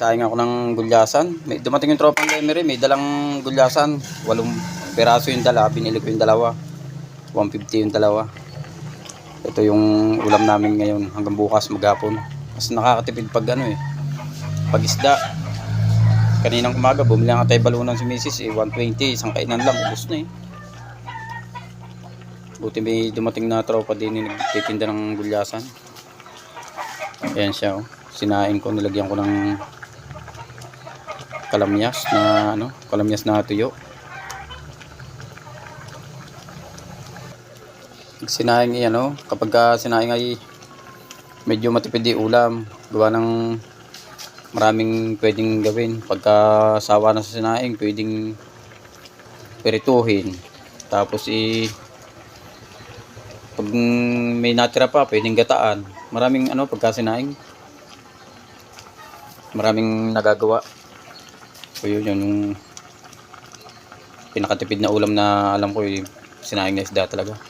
Sayang ako ng gulyasan. May, dumating yung tropang Emery, may dalang gulyasan. Walong peraso yung dala, binili ko yung dalawa. 150 yung dalawa. Ito yung ulam namin ngayon hanggang bukas maghapon. Mas nakakatipid pag ano eh. Pag isda. Kaninang umaga, bumili nga tayo balunan si Mrs. Eh, 120, isang kainan lang, ubos na eh. Buti may dumating na tropa din nagtitinda ng gulyasan. Ayan siya oh. Sinain ko, nilagyan ko ng kalamyas na ano, kalamyas na tuyo. Sinaing i ano, kapag ka sinaing ay medyo matipid yung ulam, gawa ng maraming pwedeng gawin. Pagka sawa na sa sinaing, pwedeng perituhin. Tapos i pag may natira pa, pwedeng gataan. Maraming ano, pagka sinaing. Maraming nagagawa. So yun, yun yung pinakatipid na ulam na alam ko yung sinaing na isda talaga.